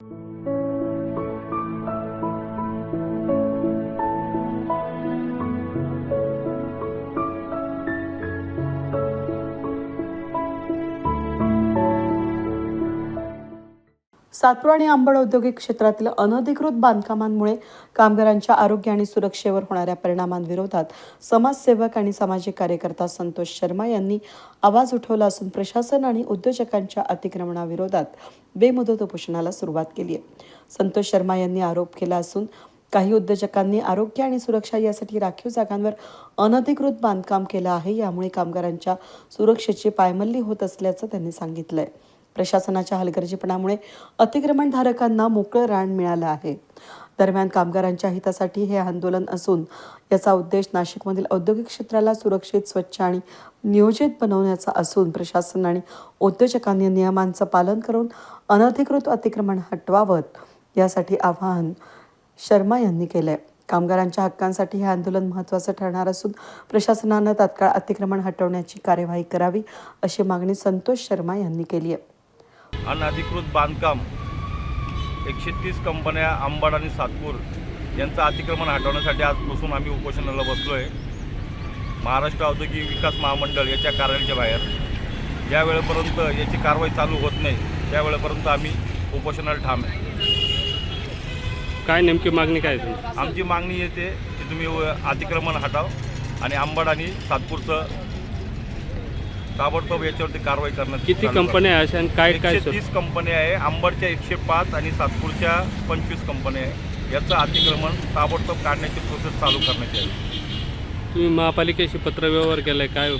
you Satpur आणि आंबड औद्योगिक क्षेत्रातील अनधिकृत बांधकामांमुळे कामगारांच्या आरोग्य आणि सुरक्षेवर होणाऱ्या परिणामांविरोधात समाजसेवक आणि सामाजिक कार्यकर्ता संतोष शर्मा यांनी आवाज उठवला असून प्रशासन आणि उद्योजकांच्या अतिक्रमणाविरोधात बेमुदत उपोषणाला सुरुवात केली आहे. संतोष शर्मा यांनी आरोप केला असून काही उद्योजकांनी आरोग्य आणि सुरक्षा यासाठी राखीव जागांवर अनधिकृत बांधकाम केलं आहे यामुळे कामगारांच्या सुरक्षेची पायमल्ली होत असल्याचं त्यांनी सांगितलंय. प्रशासनाच्या हलगर्जीपणामुळे अतिक्रमणधारकांना मोकळं रान मिळालं आहे. दरम्यान कामगारांच्या हितासाठी हे आंदोलन असून याचा उद्देश नाशिकमधील औद्योगिक क्षेत्राला सुरक्षित स्वच्छ आणि नियोजित बनवण्याचा असून प्रशासन आणि उद्योजकांनी नियमांचं पालन करून अनधिकृत अतिक्रमण हटवावं यासाठी आवाहन शर्मा यांनी केलंय. कामगारांच्या हक्कांसाठी हे आंदोलन महत्त्वाचं ठरणार असून प्रशासनानं तात्काळ अतिक्रमण हटवण्याची कार्यवाही करावी अशी मागणी संतोष शर्मा यांनी केली आहे. अनधिकृत बांधकाम एकशे तीस कंपन्या अंबड आणि सातपूर यांचं अतिक्रमण हटवण्यासाठी आजपासून आम्ही उपोषणाला बसलो आहे महाराष्ट्र औद्योगिक विकास महामंडळ याच्या कार्यालयाच्या बाहेर. ज्या वेळेपर्यंत याची कारवाई चालू होत नाही. त्या वेळेपर्यंत आम्ही उपोषणाला ठाम आहे. काय नेमकी मागणी काय आमची मागणी येते की तुम्ही अतिक्रमण हटाव आणि अंबड आणि सातपूरचं ताबडतोब याच्यावरती कारवाई करण्यात किती. कंपन्या आहे अशा आणि काय काय एकशे तीस कंपन्या आहे. अंबडच्या एकशे पाच आणि सातपूरच्या पंचवीस कंपन्या आहे. याचं अतिक्रमण ताबडतोब काढण्याची प्रोसेस चालू करण्याची आहे. तुम्ही महापालिकेशी पत्रव्यवहार केलाय काय?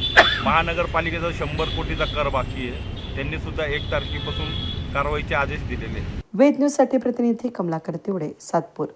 महानगरपालिकेचा शंभर कोटीचा कर बाकी आहे. त्यांनी सुद्धा एक तारखेपासून कारवाईचे आदेश दिलेले आहे वेद न्यूजसाठी प्रतिनिधी कमलाकर तिवडे सातपूर.